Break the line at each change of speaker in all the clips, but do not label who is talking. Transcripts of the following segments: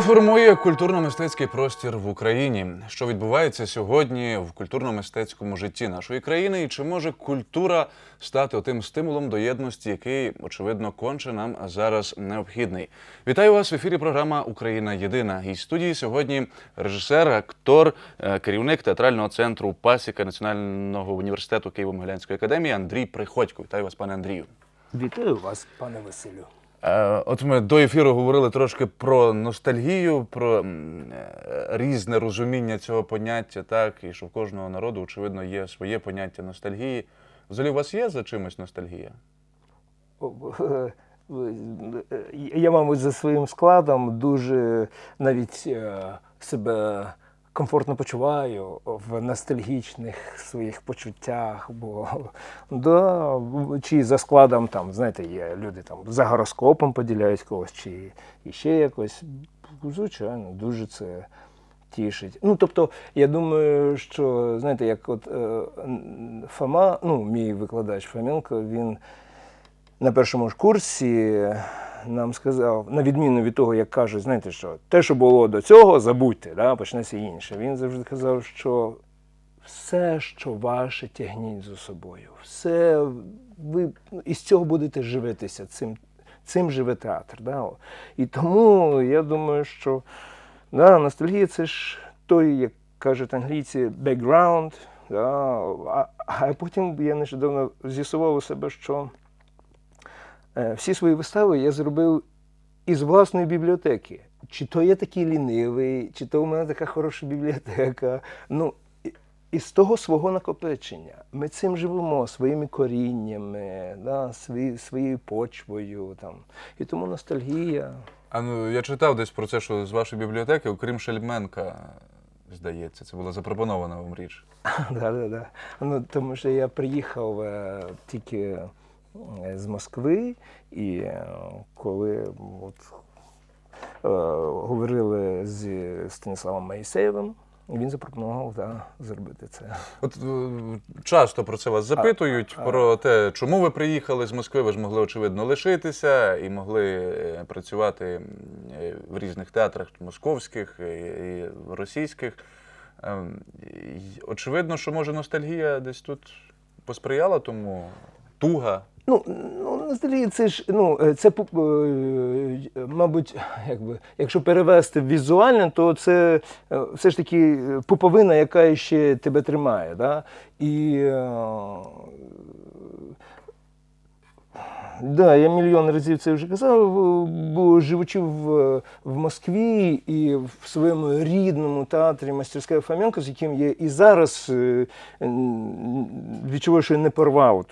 Формує культурно-мистецький простір в Україні? Що відбувається сьогодні в культурно-мистецькому житті нашої країни? І чи може культура стати тим стимулом до єдності, який очевидно конче нам зараз необхідний? Вітаю вас в ефірі. Програма Україна Єдина. І студії сьогодні режисер, актор, е, керівник театрального центру Пасіка Національного університету Києво-Могилянської академії Андрій Приходько. Вітаю вас, пане Андрію.
Вітаю вас, пане Василю.
Е, От ми до ефіру говорили трошки про ностальгію, про е, різне розуміння цього поняття, так, і що в кожного народу, очевидно, є своє поняття ностальгії. Взагалі, у вас є за чимось ностальгія?
Е, Я, мабуть, за своїм складом дуже навіть себе комфортно почуваю в ностальгічних своїх почуттях. Бо да, чи за складом там, знаєте, є люди там за гороскопом поділяють когось, чи іще якось. Звичайно, дуже це. Тішить. Ну, тобто, я думаю, що знаєте, як от е, Фома, ну, мій викладач Фоменко, він на першому ж курсі нам сказав, на відміну від того, як кажуть, знаєте що, те, що було до цього, забудьте, да, почнеться інше. Він завжди казав, що все, що ваше, тягніть за собою. Все, ви із цього будете живитися, цим, цим живе театр. Да? І тому я думаю, що да, ностальгія це ж той, як кажуть англійці, background. Да? А, а потім я нещодавно з'ясував у себе, що всі свої вистави я зробив із власної бібліотеки. Чи то я такий лінивий, чи то у мене така хороша бібліотека. Ну, із того свого накопичення. Ми цим живемо, своїми коріннями, да, свої, своєю почвою. Там. І тому ностальгія.
А ну я читав десь про це, що з вашої бібліотеки, окрім Шельменка, здається, це була запропонована вам річ.
Да, да. Ну, тому що я приїхав е, тільки е, з Москви, і е, коли от, е, говорили з Станіславом Моїсеєвим, він запропонував да, зробити це.
От е, часто про це вас запитують,
а-
про те, чому ви приїхали з Москви. Ви ж могли, очевидно, лишитися і могли е, працювати е, в різних театрах московських і, і російських. Ем, Очевидно, що може ностальгія десь тут посприяла тому туга.
Ну, ну ностальгія це ж, ну, е, це, е, мабуть, якби, якщо перевести візуально, то це е, все ж таки е, пуповина, яка ще тебе тримає. Да? І, е, да, я мільйон разів це вже казав, бо живучи в, в Москві і в своєму рідному театрі Мастерська Фоменко, з яким я і зараз е, відчуваю, що я не порвав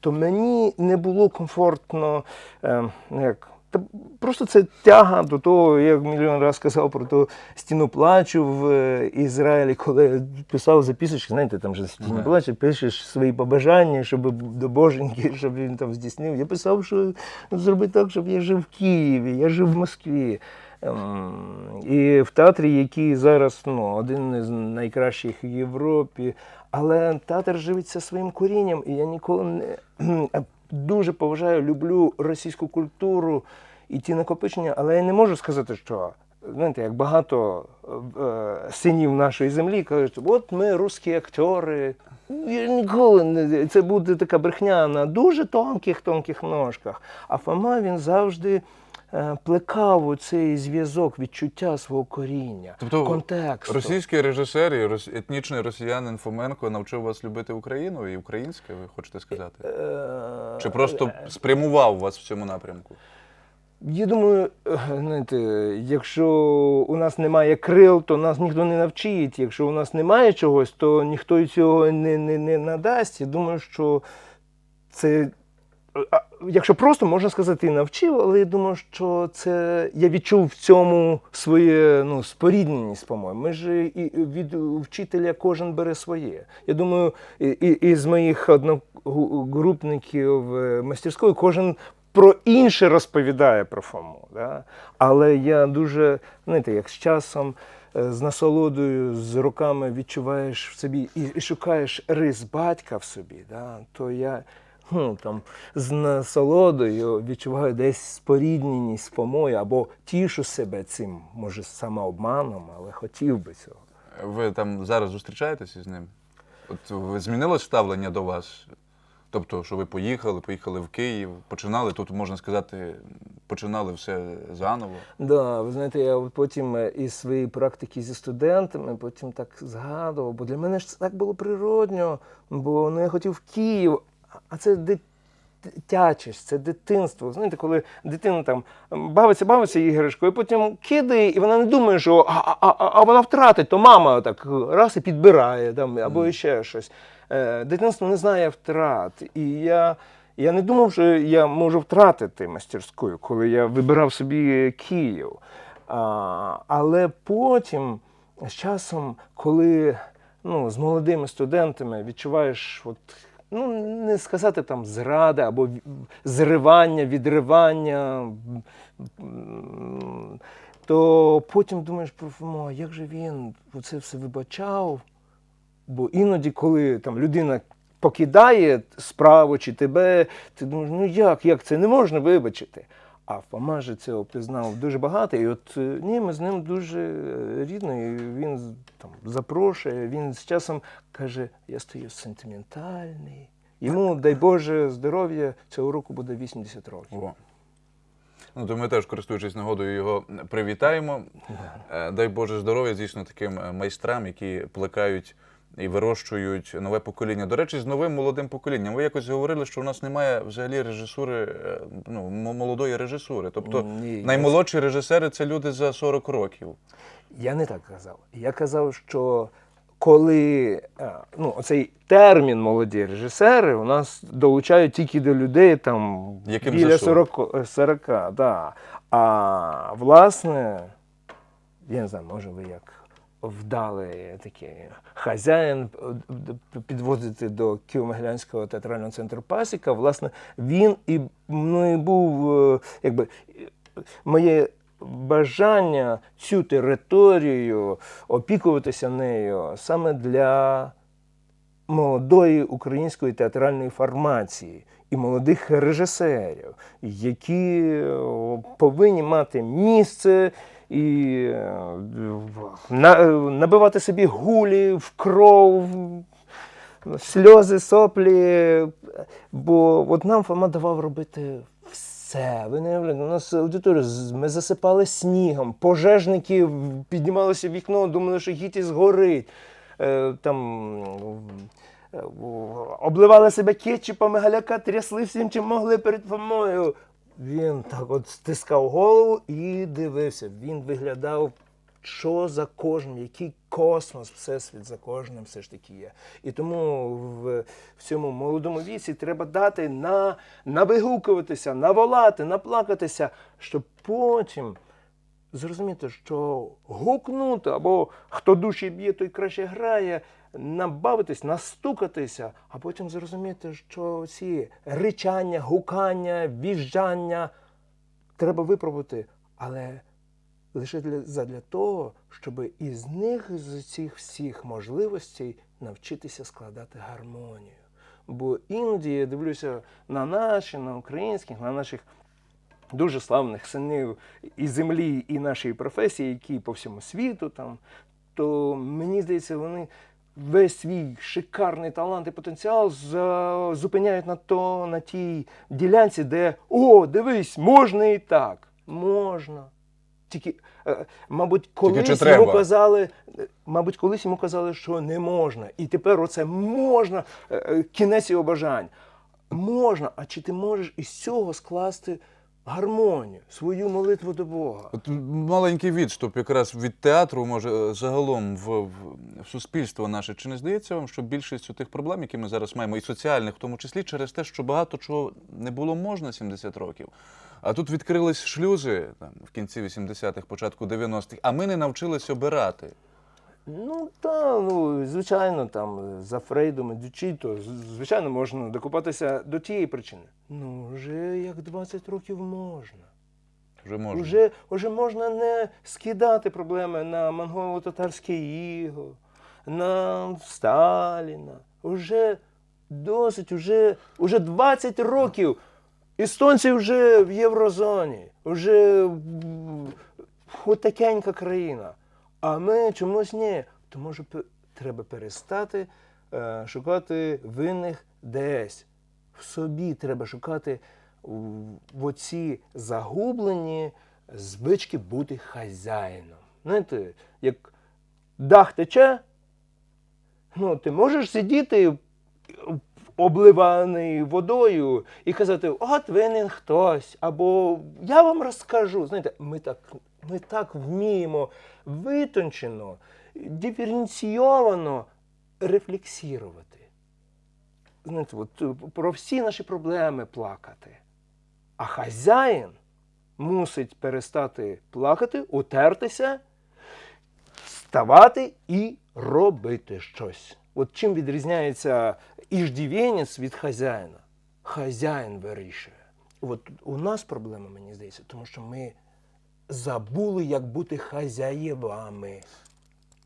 то мені не було комфортно, е, ну, як, та просто це тяга до того, я мільйон разів сказав про ту стіну плачу в е, Ізраїлі, коли писав записочки, знаєте, там же стіну плачу, пишеш свої побажання, щоб до боженьки, щоб він там здійснив. Я писав, що зроби так, щоб я жив в Києві, я жив в Москві. Ем, І в театрі, який зараз ну, один із найкращих в Європі. Але театр живиться своїм корінням, і я ніколи не дуже поважаю, люблю російську культуру і ті накопичення, але я не можу сказати, що знаєте, як багато е, синів нашої землі кажуть, от ми русські актори. Я ніколи не це буде така брехня на дуже тонких тонких ножках. А Фома він завжди е, плекав цей зв'язок, відчуття свого коріння,
Тобто
контексту.
Російський режисер і рос- етнічний росіянин Фоменко навчив вас любити Україну і українське, ви хочете сказати?
Е,
Чи просто спрямував вас в цьому напрямку?
Я думаю, е, знаєте, якщо у нас немає крил, то нас ніхто не навчить. Якщо у нас немає чогось, то ніхто цього не, не, не надасть. Я думаю, що це. Якщо просто можна сказати, навчив, але я думаю, що це я відчув в цьому своє ну, спорідненість, по-моєму. Ми ж і від вчителя кожен бере своє. Я думаю, і, і, із моїх одногрупників е, мастерської кожен про інше розповідає про Фому. Да? Але я дуже, знаєте, як з часом, е, з насолодою, з роками відчуваєш в собі і, і шукаєш рис батька в собі, да? то я ну, там, з насолодою відчуваю десь спорідненість з помою або тішу себе цим, може, самообманом, але хотів би цього.
Ви там зараз зустрічаєтесь із ним? От ви змінилось ставлення до вас? Тобто, що ви поїхали, поїхали в Київ, починали тут, можна сказати, починали все заново.
Да, ви знаєте, я потім е, із своєї практики зі студентами потім так згадував, бо для мене ж це так було природньо, бо ну, я хотів в Київ, а це дитячість, це дитинство. Знаєте, коли дитина там бавиться, бавиться іграшкою, потім кидає, і вона не думає, що а, а, а, а вона втратить, то мама так раз і підбирає там, або ще щось. Е, Дитинство не знає втрат. І я. Я не думав, що я можу втратити мастерську, коли я вибирав собі Київ. А, але потім, з часом, коли ну, з молодими студентами відчуваєш, от, ну, не сказати там зради або зривання, відривання, то потім думаєш про «Фома, а як же він це все вибачав. Бо іноді, коли там людина покидає справу чи тебе, ти думаєш, ну як, як це не можна вибачити. А Фома же цього признав дуже багато. І от е, ні, ми з ним дуже е, рідно. І він там запрошує, він з часом каже, я стаю сентиментальний. Йому, дай Боже, здоров'я, цього року буде 80 років.
О. Ну, то ми теж, користуючись нагодою, його привітаємо. Е, Дай Боже здоров'я, звісно, таким майстрам, які плекають і вирощують нове покоління. До речі, з новим молодим поколінням. Ви якось говорили, що у нас немає взагалі режисури, е, ну, молодої режисури. Тобто
Ні,
наймолодші режисери це люди за 40 років.
Я не так казав. Я казав, що коли е, ну, оцей термін молоді режисери у нас долучають тільки до людей там
Яким
біля
40.
40, 40 да. А власне, я не знаю, може ви як вдалий такий хазяїн підводити до Києво-Могилянського театрального центру Пасіка, власне, він і, ну, і був е, якби моє бажання цю територію опікуватися нею саме для молодої української театральної формації і молодих режисерів, які е, повинні мати місце і е, набивати собі гулі в кров. Сльози, соплі. Бо от нам Фома давав робити все. Ви не уявляєте, у нас аудиторія, ми засипали снігом, пожежники піднімалися в вікно, думали, що гіті згорить. Е, там, е, обливали себе кетчупами, галяка, трясли всім, чим могли перед Фомою. Він так от стискав голову і дивився. Він виглядав що за кожним, який космос, всесвіт за кожним все ж таки є. І тому в, в цьому молодому віці треба дати на, навигукуватися, наволати, наплакатися, щоб потім зрозуміти, що гукнути, або хто душі б'є, той краще грає, набавитись, настукатися, а потім зрозуміти, що ці ричання, гукання, віжджання треба випробувати, але лише для, задля того, щоб із них, з цих всіх можливостей, навчитися складати гармонію. Бо іноді я дивлюся на наші, на українських, на наших дуже славних синів і землі, і нашої професії, які по всьому світу там, то мені здається, вони весь свій шикарний талант і потенціал зупиняють на, то, на тій ділянці, де о, дивись, можна і так. Можна. Тільки, е, мабуть, колись
чи
йому
треба?
казали, е, мабуть, колись йому казали, що не можна. І тепер оце можна, е, е, кінець його бажань. Можна, а чи ти можеш із цього скласти гармонію, свою молитву до Бога?
От маленький відступ якраз від театру, може, е, загалом в, в, суспільство наше. Чи не здається вам, що більшість тих проблем, які ми зараз маємо, і соціальних, в тому числі, через те, що багато чого не було можна 70 років. А тут відкрились шлюзи там, в кінці 80-х, початку 90-х, а ми не навчились обирати.
Ну так, ну звичайно, там за Фрейдом і Дючіто, з- звичайно, можна докопатися до тієї причини. Ну, вже як 20 років можна.
Вже можна.
Уже, уже можна не скидати проблеми на монголо-татарське іго, на Сталіна. Уже досить, уже, уже 20 років. Естонці вже в Єврозоні, вже м, хутакенька країна. А ми чомусь ні. Тому що треба перестати е, шукати винних десь. В собі треба шукати в оці загублені звички бути хазяїном. Знаєте, як дах тече, ну, ти можеш сидіти обливаний водою і казати, от винен хтось, або я вам розкажу. Знаєте, ми так, ми так вміємо витончено, диференційовано рефлексувати. Знаєте, от, е, про всі наші проблеми плакати. А хазяїн мусить перестати плакати, утертися, вставати і робити щось. От чим відрізняється іждівенець від хазяїна? Хазяїн вирішує. От у нас проблема, мені здається, тому що ми забули, як бути хазяєвами.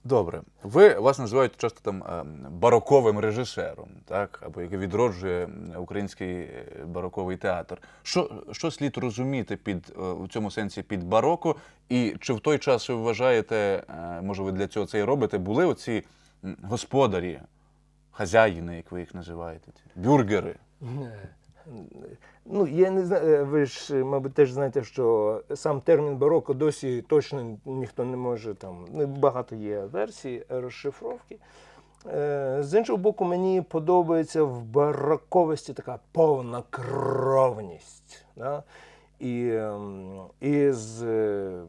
Добре. Ви вас називають часто там е, бароковим режисером, так? Або який відроджує український е, бароковий театр. Що, що слід розуміти під е, у цьому сенсі під бароко? І чи в той час ви вважаєте, може ви для цього це і робите, були оці господарі, хазяїни, як ви їх називаєте, бюргери?
Ну, я не знаю, е, ви ж, мабуть, теж знаєте, що сам термін бароко досі точно ніхто не може там. ну, Багато є версій розшифровки. Е, З іншого боку, мені подобається в бароковості така повна кровність. Да? І, ем, і з е,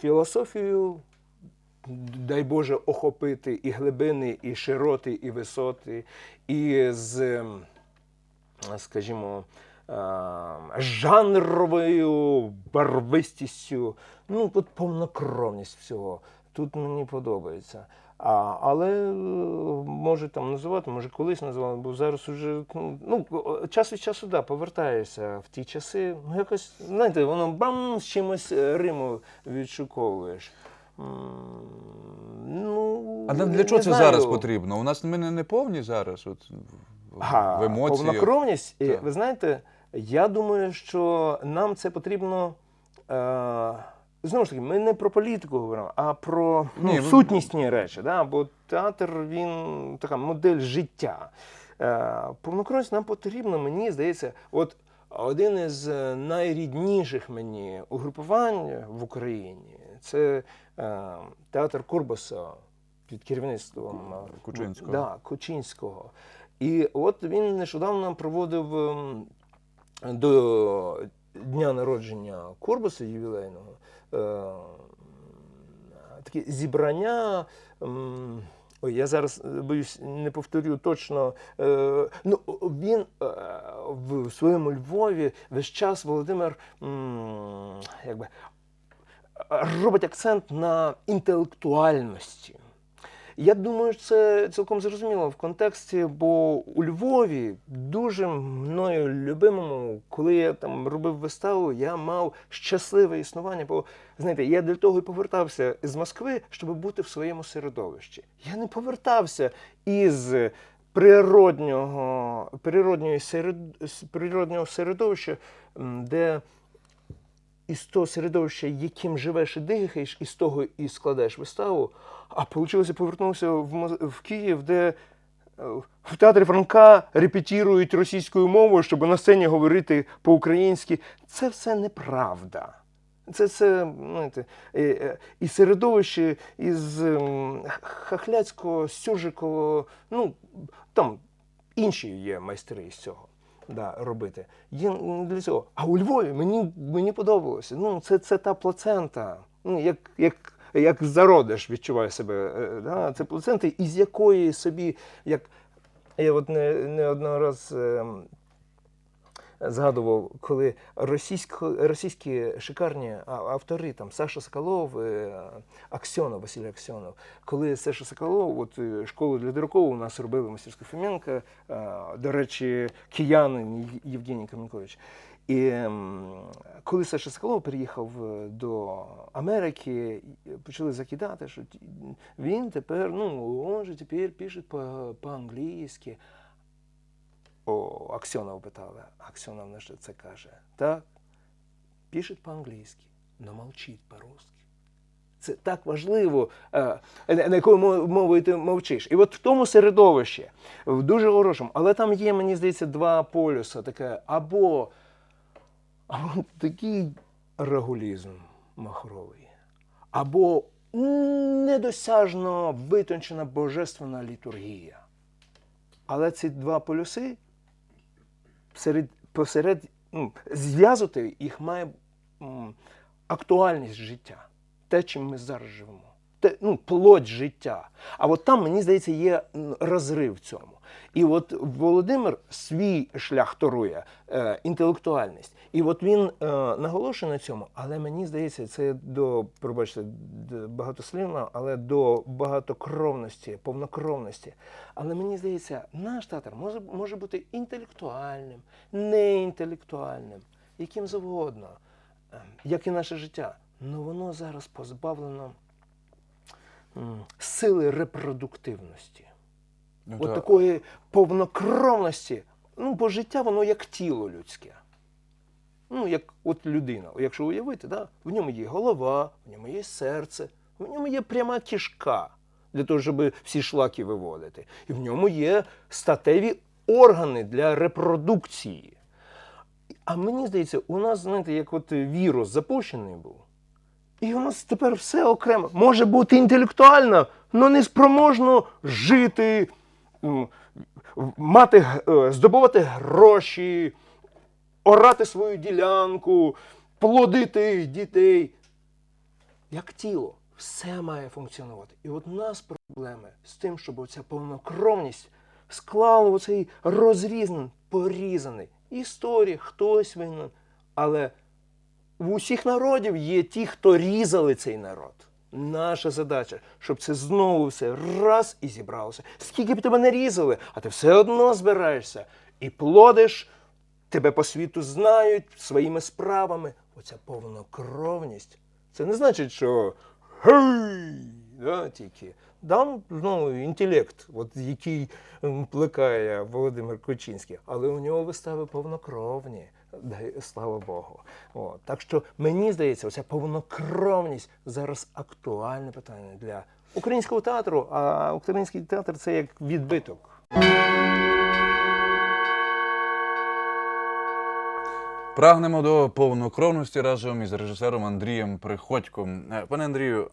філософією дай Боже, охопити і глибини, і широти, і висоти, і з, ем, скажімо, е, жанровою барвистістю. Ну, от повнокровність всього. Тут мені подобається. А, але е, може там називати, може колись називали, бо зараз уже ну, час від часу да, повертаєшся в ті часи. Ну, якось, знаєте, воно бам з чимось е, Риму відшуковуєш. Ну,
А для, для чого це
знаю.
зараз потрібно? У нас ми не повні зараз. От, в- емоціях.
повнокровність. І, Ви знаєте, я думаю, що нам це потрібно. Е, знову ж таки, ми не про політику говоримо, а про ну,
Ні, ви-
сутнісні речі. Да? Бо театр він така модель життя. Е, повнокровність нам потрібно, мені здається, от один із е, найрідніших мені угрупувань в Україні це е, театр Курбаса під керівництвом е,
Кучинського.
Да, Кучинського. І от він нещодавно проводив ем, до дня народження Курбаса ювілейного е, таке зібрання. ем, Ой, я зараз е, боюсь, не повторю точно. Е, ну, він в своєму Львові весь час Володимир якби, робить акцент на інтелектуальності. Я думаю, це цілком зрозуміло в контексті, бо у Львові дуже мною любимому, коли я там робив виставу, я мав щасливе існування. Бо знаєте, я для того і повертався з Москви, щоб бути в своєму середовищі. Я не повертався із природнього, природньої природнього середовища, де із того середовища, яким живеш і дихаєш, і з того і складаєш виставу. А вийшло, повернувся в, в Київ, де е, в театрі Франка репетірують російською мовою, щоб на сцені говорити по-українськи. Це все неправда. Це це знаєте, і, е, і середовище із ем, Хахляцького, Сюжикового, ну там інші є майстри з цього да, робити. Є для цього. А у Львові мені, мені подобалося. Ну, це, це та плацента. Ну, як, як, як зародиш відчуваю себе. е, Да? Це плацента, із якої собі, як я от не, не одного раз. Згадував, коли російсько, російські шикарні автори, там Саша Соколов, е, Аксьонов, Василій Аксьонов, коли Саша Соколов, от е, школу для дураков у нас робили мастерську Фоменка, е, до речі, киянин Євгеній Кам'янкович. І коли Саша Соколов приїхав до Америки, почали закидати, що він тепер, ну, він же тепер пише по- по-англійськи. О, Аксьонова питали. Аксьонов на це каже? Так, пишет по-англійськи, но молчить по-русски. Це так важливо, е, на якою мовою ти мовчиш. І от в тому середовищі, в дуже хорошому, але там є, мені здається, два полюса. Таке або, або такий регулізм махровий, або недосяжно витончена божественна літургія. Але ці два полюси серед, посеред ну, їх має актуальність життя, те, чим ми зараз живемо. Те, ну, плоть життя. А от там, мені здається, є розрив в цьому. І от Володимир свій шлях торує, е, інтелектуальність. І от він е, наголошує на цьому, але мені здається, це до, пробачте, багатослівно, але до багатокровності, повнокровності. Але мені здається, наш театр може, може бути інтелектуальним, неінтелектуальним, яким завгодно, е, як і наше життя. Ну воно зараз позбавлено сили репродуктивності.
Ну,
От
та-
такої повнокровності. Ну, бо життя воно як тіло людське. Ну, як от людина. Якщо уявити, да, в ньому є голова, в ньому є серце, в ньому є пряма кішка для того, щоб всі шлаки виводити. І в ньому є статеві органи для репродукції. А мені здається, у нас, знаєте, як от вірус запущений був. І у нас тепер все окремо. Може бути інтелектуально, але не спроможно жити, мати, е, здобувати гроші, орати свою ділянку, плодити дітей. Як тіло, все має функціонувати. І от у нас проблеми з тим, щоб оця повнокровність склала оцей розрізаний, порізаний. Історія, хтось винен. Але в усіх народів є ті, хто різали цей народ. Наша задача, щоб це знову все раз і зібралося. Скільки б тебе не різали, а ти все одно збираєшся і плодиш, тебе по світу знають своїми справами. Оця повнокровність. Це не значить, що гей, да, тільки. Там ну, інтелект, от, який плекає Володимир Кочинський, але у нього вистави повнокровні. Слава Богу. От. Так що мені здається, оця повнокровність зараз актуальне питання для українського театру, а український театр це як відбиток.
Прагнемо до повнокровності разом із режисером Андрієм Приходьком. Е, Пане Андрію,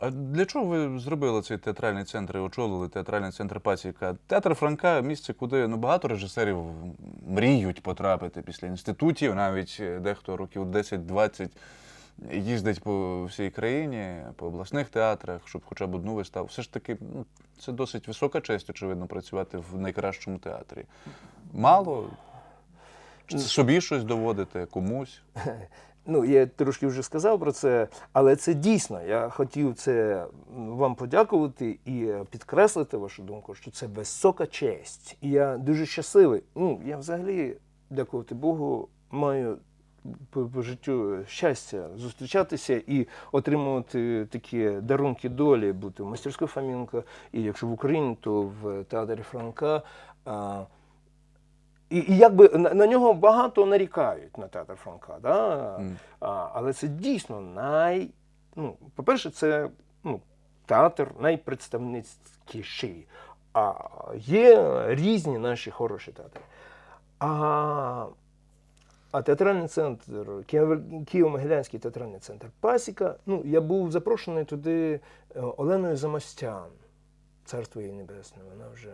а для чого ви зробили цей театральний центр і очолили театральний центр Пасіка? Театр Франка місце, куди ну, багато режисерів мріють потрапити після інститутів, навіть е, дехто років 10-20 їздить по всій країні, по обласних театрах, щоб хоча б одну виставу. Все ж таки, ну, це досить висока честь, очевидно, працювати в найкращому театрі. Мало? Чи це собі щось доводите комусь?
Ну, я трошки вже сказав про це, але це дійсно. Я хотів це вам подякувати і підкреслити вашу думку, що це висока честь. І я дуже щасливий. Ну, я взагалі, дякувати Богу, маю по, по життю щастя зустрічатися і отримувати такі дарунки долі, бути в мастерській Фомінка, і якщо в Україні, то в театрі Франка. І, і якби на, на нього багато нарікають на театр Франка, да?
Мгм.
а, але це дійсно най. Ну, по-перше, це ну, театр найпредставницькіший. А є різні наші хороші театри. А, а театральний центр, Києво- Києво-Могилянський театральний центр Пасіка. Ну, я був запрошений туди е, Оленою Замостян, царство її небесне. Вона вже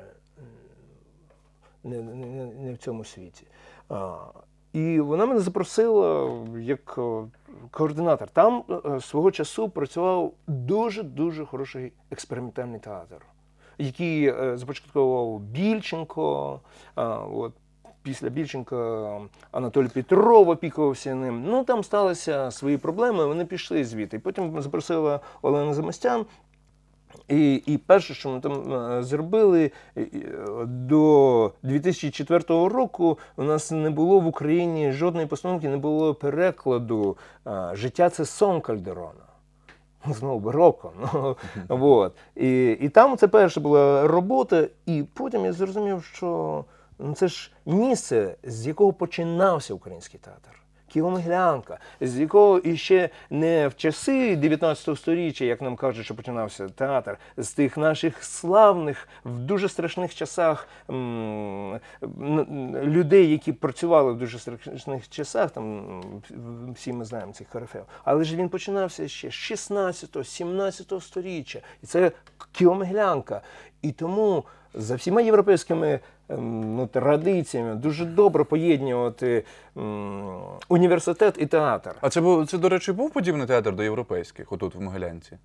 не, не, не- в цьому світі. А, і вона мене запросила як е, координатор. Там е, свого часу працював дуже-дуже хороший експериментальний театр, який е, започаткував Більченко. А, от, після Більченка Анатолій Петров опікувався ним. Ну там сталися свої проблеми, вони пішли звідти. Потім запросила Олена Замостян. І, і перше, що ми там е, зробили е, е, до 2004 року, у нас не було в Україні жодної постановки, не було перекладу Життя це сон Кальдерона. Знову бароко. Ну, вот. і, і там це перша була робота, і потім я зрозумів, що Ну, це ж місце, з якого починався український театр. Кіомиглянка, з якого іще не в часи 19 століття, як нам кажуть, що починався театр, з тих наших славних, в дуже страшних часах м, людей, які працювали в дуже страшних часах, там всі ми знаємо цих корифеїв. Але ж він починався ще з 16 17 століття. І це кіомиглянка. І тому за всіма європейськими ем, ну, традиціями дуже добре поєднувати м, університет і театр.
А це був це, до речі, був подібний театр до європейських, отут в Могилянці?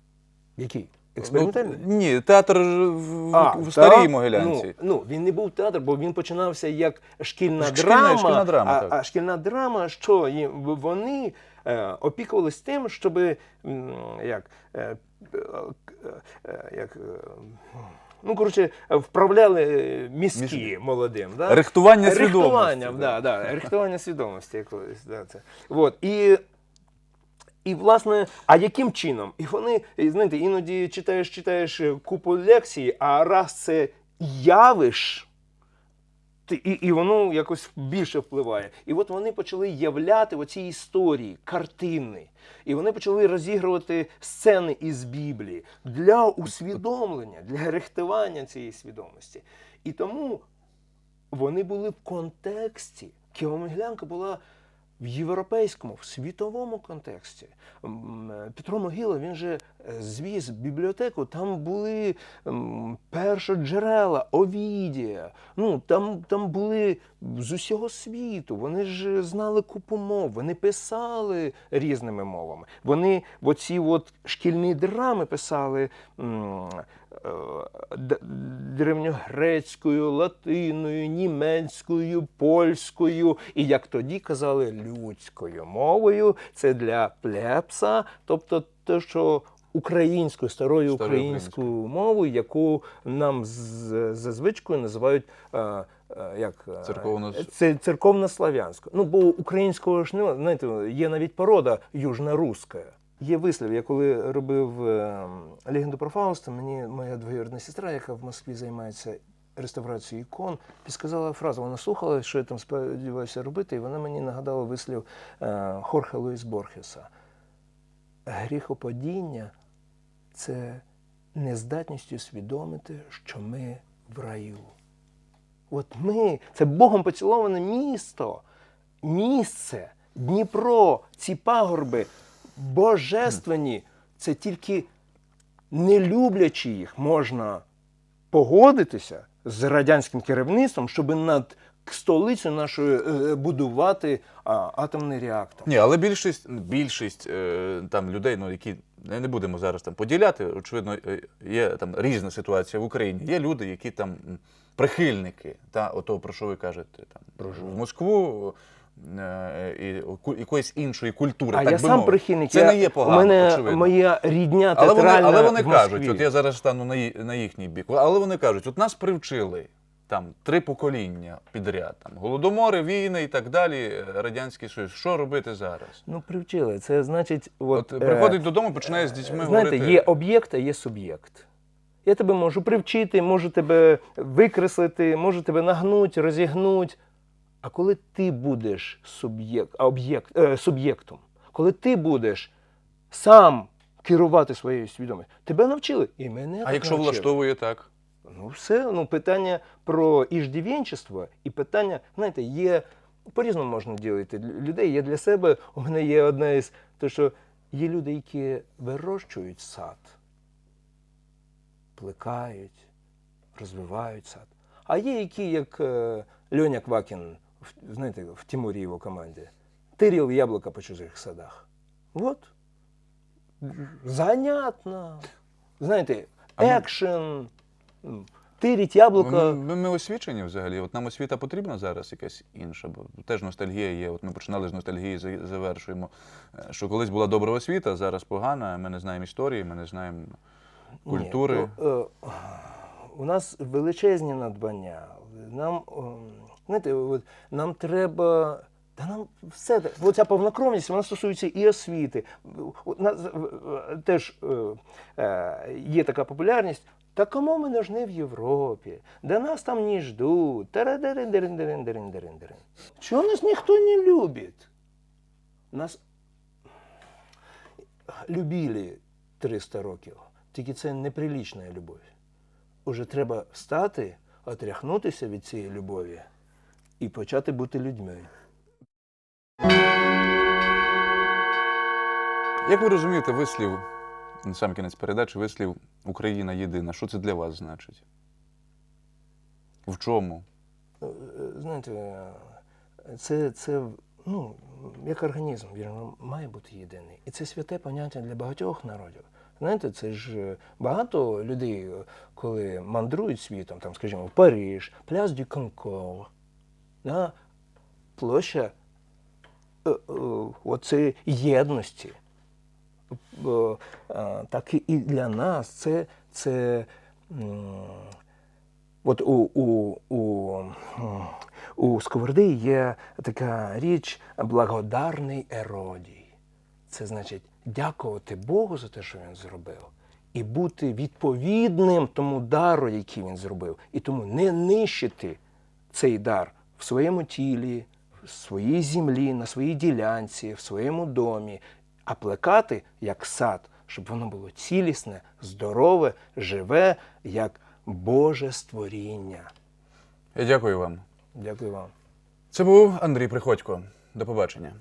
Який? Експериментальний?
Ну, ні, театр в,
А,
в старій
так?
Могилянці.
Ну, ну, він не був театр, бо він починався як шкільна,
Шкільна-
драма.
шкільна драма,
а,
так.
а шкільна драма, що їм- вони е, опікувались тим, щоб як, е, як, е, ну, коротше, вправляли мізки молодим. Да?
Рихтування свідомості,
Рихтування, да, да, рихтування свідомості якоїсь. Да, це. От, і і, власне, а яким чином? І вони, знаєте, іноді читаєш, читаєш купу лекцій, а раз це явиш, і, і воно якось більше впливає. І от вони почали являти оці історії, картини. І вони почали розігрувати сцени із Біблії для усвідомлення, для рехтування цієї свідомості. І тому вони були в контексті. Кіомиглянка була в європейському, в світовому контексті. Е, Петро Могила, він же е, звіз бібліотеку, там були м, першоджерела, Овідія. Ну, там, там були з усього світу. Вони ж знали купу мов, вони писали різними мовами. Вони оці от шкільні драми писали. Е, древньогрецькою, латиною, німецькою, польською і, як тоді казали, людською мовою. Це для плепса, тобто те, що українською, старою українською мовою, яку нам за звичкою називають. е, е, Як
Церковно-
це церковно-слав'янською. Ну, бо українського ж немає. Знаєте, є навіть порода южно-руська. Є вислів, я коли робив е, легенду про Фауста, мені моя двоюрідна сестра, яка в Москві займається реставрацією ікон, підсказала фразу. Вона слухала, що я там сподіваюся робити, і вона мені нагадала вислів е, Хорхе Луїс Борхеса. Гріхопадіння це нездатність усвідомити, що ми в раю. От ми, це Богом поціловане місто, місце, Дніпро, ці пагорби божественні. Це тільки не люблячи їх, можна погодитися з радянським керівництвом, щоб над столицею нашою е, будувати а, атомний реактор.
Ні, але більшість, більшість е, там людей, ну які не будемо зараз там поділяти. Очевидно, е, є там різна ситуація в Україні. Є люди, які там прихильники, та ото про що ви кажете, там в Москву. Е, якоїсь іншої культури,
А
так
я
би
сам прихильник.
Це
я,
не є погано,
мене
очевидно.
моя рідня
Але вони, але вони
в Москві.
кажуть, от я зараз стану на, на їхній бік, але вони кажуть, от нас привчили там три покоління підряд, там голодомори, війни і так далі, е, Радянський Союз. Що робити зараз?
Ну, привчили. Це значить, от,
От
е,
приходить додому, починає з дітьми
Знаєте,
говорити.
є об'єкт, а є суб'єкт. Я тебе можу привчити, можу тебе викреслити, можу тебе нагнути, розігнути. А коли ти будеш суб'єкт, об'єкт, е, суб'єктом, коли ти будеш сам керувати своєю свідомістю, тебе навчили. І мене
А
так
якщо
навчили.
влаштовує так?
Ну, все, ну, питання про іждівенчество і питання, знаєте, є по-різному можна ділити людей. Я для себе, у мене є одна із те, що є люди, які вирощують сад, плекають, розвивають сад. А є які, як е, Льоня Квакін, знаєте, в Тимурі його команді, тирів яблука по чужих садах. От. Занятно. Знаєте, екшен, м, тирить яблука.
Ми, ми освічені взагалі. От нам освіта потрібна зараз якась інша, бо теж ностальгія є. От ми починали з ностальгії, завершуємо. Е, Що колись була добра освіта, зараз погана. Ми не знаємо історії, ми не знаємо культури.
Ні, то, е, у нас величезні надбання. Нам, ем, знаєте, от, нам треба Та нам все те- бо ця повнокровність вона стосується і освіти. У нас теж е, е, є така популярність. Та кому ми нужны в Європі? Да нас там не ждуть. Чого нас ніхто не любить? Нас любили 300 років. Тільки це неприлічна любов. Уже треба встати, отряхнутися від цієї любові і почати бути людьми.
Як ви розумієте вислів, на сам кінець передачі, вислів Україна єдина? Що це для вас значить? В чому?
Е, Знаєте, це, це ну, як організм, він має бути єдиний. І це святе поняття для багатьох народів. Знаєте, це ж е, багато людей, е, коли мандрують світом, там, скажімо, в Париж, пляс дю Конкор, да, площа е, е, єдності. Е, е, Так і для нас це, це От у, у, у, у Сковороди є така річ благодарний еродій. Це значить дякувати Богу за те, що він зробив, і бути відповідним тому дару, який він зробив, і тому не нищити цей дар в своєму тілі, в своїй землі, на своїй ділянці, в своєму домі, а плекати як сад, щоб воно було цілісне, здорове, живе, як Боже створіння.
Я дякую вам.
Дякую вам.
Це був Андрій Приходько. До побачення.